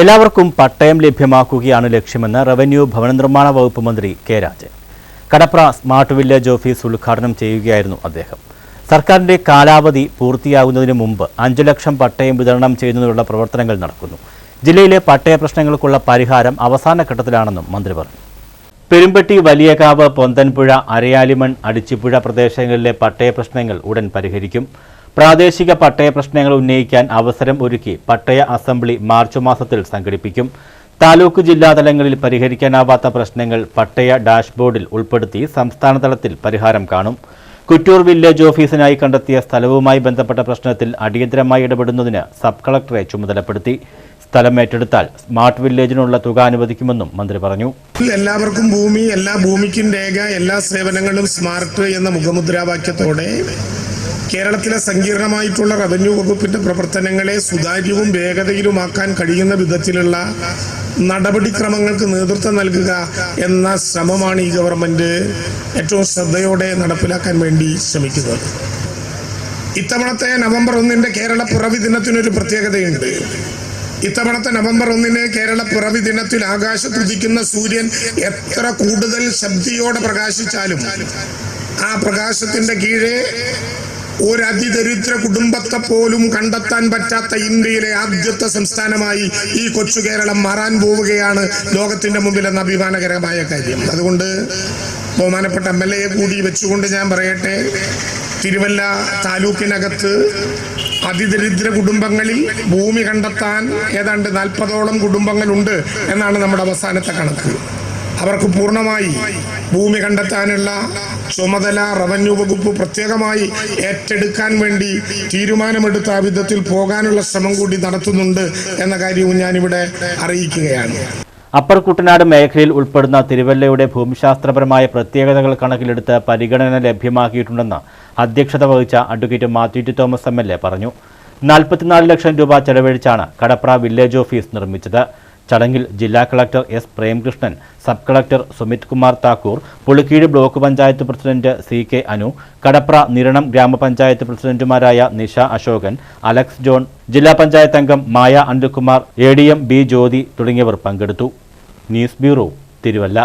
എല്ലാവർക്കും പട്ടയം ലഭ്യമാക്കുകയാണ് ലക്ഷ്യമെന്ന് റവന്യൂ ഭവന നിർമ്മാണ വകുപ്പ് മന്ത്രി K Rajan. Kadapra smart village office ഉദ്ഘാടനം ചെയ്യുകയായിരുന്നു അദ്ദേഹം. സർക്കാരിന്റെ കാലാവധി പൂർത്തിയാകുന്നതിന് മുമ്പ് അഞ്ചു ലക്ഷം പട്ടയം വിതരണം ചെയ്യുന്നതിനുള്ള പ്രവർത്തനങ്ങൾ നടക്കുന്നു. ജില്ലയിലെ പട്ടയ പ്രശ്നങ്ങൾക്കുള്ള പരിഹാരം അവസാന ഘട്ടത്തിലാണെന്നും മന്ത്രി പറഞ്ഞു. പെരുമ്പട്ടി വലിയകാവ് പൊന്തൻപുഴ അരയാലിമൺ അടിച്ചിപ്പുഴ പ്രദേശങ്ങളിലെ പട്ടയ പ്രശ്നങ്ങൾ ഉടൻ പരിഹരിക്കും. പ്രാദേശിക പട്ടയ പ്രശ്നങ്ങൾ ഉന്നയിക്കാൻ അവസരം ഒരുക്കി പട്ടയ അസംബ്ലി മാർച്ച് മാസത്തിൽ സംഘടിപ്പിക്കും. താലൂക്ക് ജില്ലാതലങ്ങളിൽ പരിഹരിക്കാനാവാത്ത പ്രശ്നങ്ങൾ പട്ടയ ഡാഷ്ബോർഡിൽ ഉൾപ്പെടുത്തി സംസ്ഥാന തലത്തിൽ പരിഹാരം കാണും. കുറ്റൂർ വില്ലേജ് ഓഫീസിനായി കണ്ടെത്തിയ സ്ഥലവുമായി ബന്ധപ്പെട്ട പ്രശ്നത്തിൽ അടിയന്തരമായി ഇടപെടുന്നതിന് സബ് കളക്ടറെ ചുമതലപ്പെടുത്തി. സ്ഥലം ഏറ്റെടുത്താൽ സ്മാർട്ട് വില്ലേജിനുള്ള തുക അനുവദിക്കുമെന്നും മന്ത്രി പറഞ്ഞു. എല്ലാവർക്കും ഭൂമി എല്ലാ ഭൂമിക്കും രേഖ എല്ലാ സേവനങ്ങളും സ്മാർട്ട് എന്ന മുഖമുദ്രാവാക്യത്തോടെ കേരളത്തിലെ സങ്കീർണമായിട്ടുള്ള റവന്യൂ വകുപ്പിന്റെ പ്രവർത്തനങ്ങളെ സുതാര്യവും വേഗതയിലുമാക്കാൻ കഴിയുന്ന വിധത്തിലുള്ള നടപടിക്രമങ്ങൾക്ക് നേതൃത്വം നൽകുക എന്ന ശ്രമമാണ് ഈ ഗവൺമെന്റ് ഏറ്റവും ശ്രദ്ധയോടെ നടപ്പിലാക്കാൻ വേണ്ടി ശ്രമിക്കുന്നത്. ഇത്തവണത്തെ നവംബർ ഒന്നിന്റെ കേരള പിറവി ദിനത്തിനൊരു പ്രത്യേകതയുണ്ട്. ഇത്തവണത്തെ നവംബർ ഒന്നിന് കേരള പിറവി ദിനത്തിൽ ആകാശത്ത് ഉദിക്കുന്ന സൂര്യൻ എത്ര കൂടുതൽ ശബ്ദിയോടെ പ്രകാശിച്ചാലും ആ പ്രകാശത്തിന്റെ കീഴെ ഒരു അതിദരിദ്ര കുടുംബത്തെ പോലും കണ്ടെത്താൻ പറ്റാത്ത ഇന്ത്യയിലെ ആദ്യത്തെ സംസ്ഥാനമായി ഈ കൊച്ചു കേരളം മാറാൻ പോവുകയാണ് ലോകത്തിന്റെ മുമ്പിൽ എന്ന അഭിമാനകരമായ കാര്യം. അതുകൊണ്ട് ബഹുമാനപ്പെട്ട എം എൽ എയെ കൂടി വെച്ചുകൊണ്ട് ഞാൻ പറയട്ടെ തിരുവല്ല താലൂക്കിനകത്ത് അതിദരിദ്ര കുടുംബങ്ങളിൽ ഭൂമി കണ്ടെത്താൻ ഏതാണ്ട് നാൽപ്പതോളം കുടുംബങ്ങളുണ്ട് എന്നാണ് നമ്മുടെ അവസാനത്തെ കണക്ക്. അവർക്ക് പൂർണമായി ഭൂമി കണ്ടെത്താനുള്ള ചുമതല റവന്യൂ വകുപ്പ് പ്രത്യേകമായി ഏറ്റെടുക്കാൻ വേണ്ടി തീരുമാനമെടുത്ത ആ വിധത്തിൽ പോകാനുള്ള ശ്രമം കൂടി നടത്തുന്നുണ്ട് എന്ന കാര്യവും ഞാനിവിടെ അറിയിക്കുകയാണ്. അപ്പർ കുട്ടനാട് മേഖലയിൽ ഉൾപ്പെടുന്ന തിരുവല്ലയുടെ ഭൂമിശാസ്ത്രപരമായ പ്രത്യേകതകൾ കണക്കിലെടുത്ത് പരിഗണന ലഭ്യമാക്കിയിട്ടുണ്ടെന്ന് അധ്യക്ഷത വഹിച്ച advocate Mathew T Thomas M L A പറഞ്ഞു. നാൽപ്പത്തിനാല് ലക്ഷം രൂപ ചെലവഴിച്ചാണ് കടപ്ര വില്ലേജ് ഓഫീസ് നിർമ്മിച്ചത്. ചടങ്ങിൽ ജില്ലാ collector S Premkrishnan sub collector Sumit Kumar Thakur Pulikeezh block panchayat president C K Anu Kadapra Niranam ഗ്രാമപഞ്ചായത്ത് പ്രസിഡന്റുമാരായ നിഷ അശോകൻ അലക്സ് ജോൺ ജില്ലാ പഞ്ചായത്ത് അംഗം Maya Anilkumar A D M B Jyothi തുടങ്ങിയവർ പങ്കെടുത്തു. News bureau Thiruvalla.